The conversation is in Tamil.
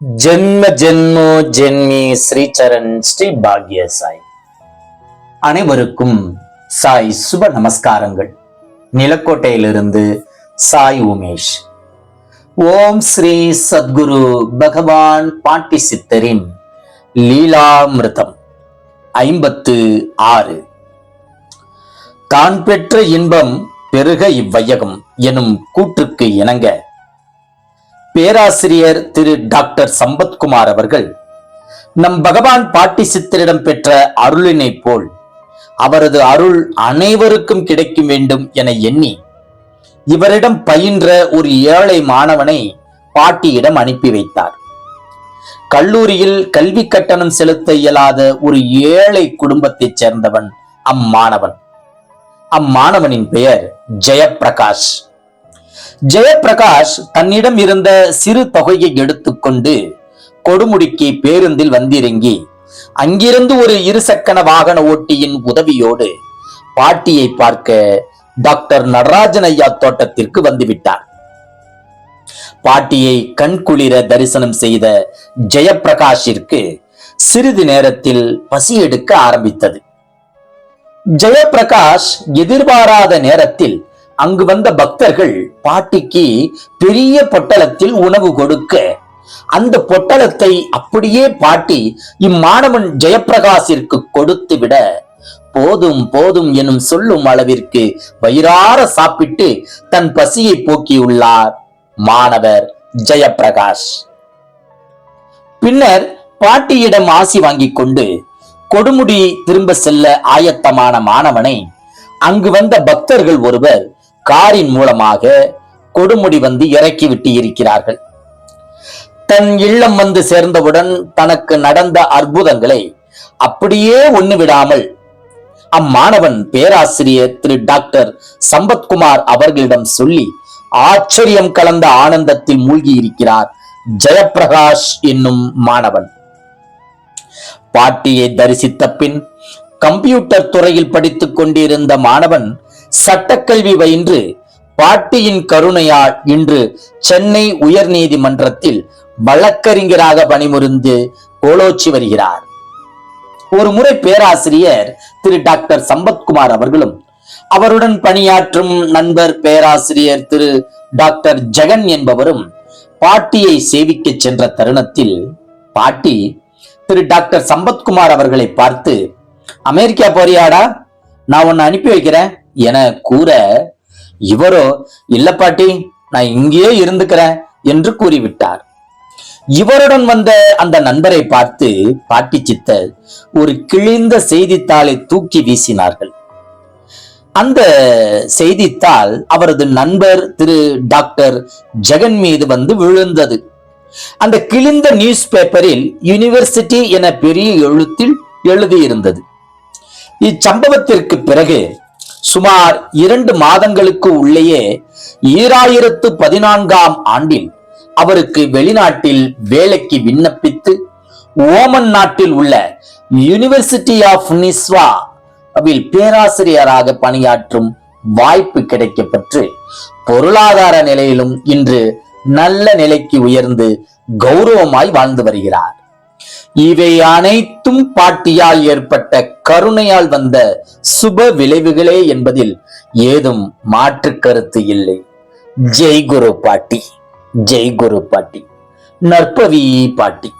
ஜென்ம ஜென்மோ ஜென்மி ஸ்ரீச்சரண் ஸ்ரீ பாக்ய சாய். அனைவருக்கும் சாய் சுப நமஸ்காரங்கள். நிலக்கோட்டையிலிருந்து சாய் உமேஷ். ஓம் ஸ்ரீ சத்குரு பகவான் பாட்டி சித்தரின் லீலாமிருதம் ஐம்பத்து ஆறு. தான் பெற்ற இன்பம் பெருக இவ்வையகம் எனும் கூற்றுக்கு இணங்க பேராசிரியர் திரு டாக்டர் சம்பத்குமார் அவர்கள் நம் பகவான் பாட்டி சித்தரிடம் பெற்ற அருளினை போல் அவரது அருள் அனைவருக்கும் கிடைக்கும் வேண்டும் என எண்ணி இவரிடம் பயின்ற ஒரு ஏழை மாணவனை பாட்டியிடம் அனுப்பி வைத்தார். கல்லூரியில் கல்வி கட்டணம் செலுத்த இயலாத ஒரு ஏழை குடும்பத்தைச் சேர்ந்தவன் அம்மாணவன். அம்மாணவனின் பெயர் ஜெயப்பிரகாஷ். ஜெயபிரகாஷ் தன்னிடம் இருந்த சிறு தொகையை எடுத்துக்கொண்டு கொடுமுடிக்கு பேருந்தில் வந்திறங்கி அங்கிருந்து ஒரு இருசக்கர வாகன ஓட்டியின் உதவியோடு பாட்டியை பார்க்க டாக்டர் நடராஜன் ஐயா தோட்டத்திற்கு வந்துவிட்டார். பாட்டியை கண்குளிர தரிசனம் செய்த ஜெயபிரகாஷிற்கு சிறிது நேரத்தில் பசி எடுக்க ஆரம்பித்தது. ஜெயபிரகாஷ் எதிர்பாராத நேரத்தில் அங்கு வந்த பக்தர்கள் பாட்டிக்கு பெரிய பொட்டலத்தில் உணவு கொடுக்க அந்த பொட்டலத்தை அப்படியே பாட்டி இம்மாணவன் ஜெயப்பிரகாசிற்கு கொடுத்து விட போதும் போதும் எனும் சொல்லும் அளவிற்கு வயிறார சாப்பிட்டு தன் பசியை போக்கியுள்ளார் மாணவர் ஜெயப்பிரகாஷ். பின்னர் பாட்டியிடம் ஆசி வாங்கிக் கொண்டு கொடுமுடி திரும்ப செல்ல ஆயத்தமான மாணவனை அங்கு வந்த பக்தர்கள் ஒருவர் காரின் மூலமாக கொடுமுடி வந்து இறக்கி விட்டு இருக்கிறார்கள். தன் இல்லம் வந்து சேர்ந்தவுடன் தனக்கு நடந்த அற்புதங்களை அப்படியே ஒண்ணு விடாமல் அம்மாணவன் பேராசிரியர் திரு டாக்டர் சம்பத்குமார் அவர்களிடம் சொல்லி ஆச்சரியம் கலந்த ஆனந்தத்தில் மூழ்கி இருக்கிறார் ஜெயப்பிரகாஷ் என்னும் மாணவன். பாட்டியை தரிசித்த பின் கம்ப்யூட்டர் துறையில் படித்துக் கொண்டிருந்த மாணவன் சட்டக்கல்வி பயின்று பாட்டியின் கருணையால் இன்று சென்னை உயர் நீதிமன்றத்தில் வழக்கறிஞராக பணிபுரிந்து கோலோச்சி வருகிறார். ஒரு முறை பேராசிரியர் திரு டாக்டர் சம்பத்குமார் அவர்களும் அவருடன் பணியாற்றும் நண்பர் பேராசிரியர் திரு டாக்டர் ஜெகன் என்பவரும் பாட்டியை சேவிக்க சென்ற தருணத்தில் பாட்டி திரு டாக்டர் சம்பத்குமார் அவர்களை பார்த்து அமெரிக்கா போறியாடா? நான் உன்னை அனுப்பி வைக்கிறேன். என கூற இவரோ இல்ல பாட்டி நான் இங்கேயே இருந்துக்கிறேன் என்று கூறிவிட்டார். இவருடன் வந்த அந்த நண்பரை பார்த்து பாட்டி சித்தர் ஒரு கிழிந்த செய்தித்தாளை தூக்கி வீசினார்கள். அந்த செய்தித்தாள் அவரது நண்பர் திரு டாக்டர் ஜெகன் மீது வந்து விழுந்தது. அந்த கிழிந்த நியூஸ் பேப்பரில் யூனிவர்சிட்டி என பெரிய எழுத்தில் எழுதியிருந்தது. இச்சம்பவத்திற்கு பிறகு சுமார் இரண்டு மாதங்களுக்கு உள்ளேயே ஈராயிரத்து பதினான்காம் ஆண்டில் அவருக்கு வெளிநாட்டில் வேலைக்கு விண்ணப்பித்து ஓமன் நாட்டில் உள்ள யூனிவர்சிட்டி ஆஃப் நிஸ்வா அவில் பேராசிரியராக பணியாற்றும் வாய்ப்பு கிடைக்கப்பெற்று பொருளாதார நிலையிலும் இன்று நல்ல நிலைக்கு உயர்ந்து கௌரவமாய் வாழ்ந்து வருகிறார். இவை அனைத்தும் பாட்டியால் ஏற்பட்ட கருணையால் வந்த சுப விளைவுகளே என்பதில் ஏதும் மாற்று கருத்து இல்லை. ஜெய் குரு பாட்டி ஜெய் குரு பாட்டி நற்பவி பாட்டி.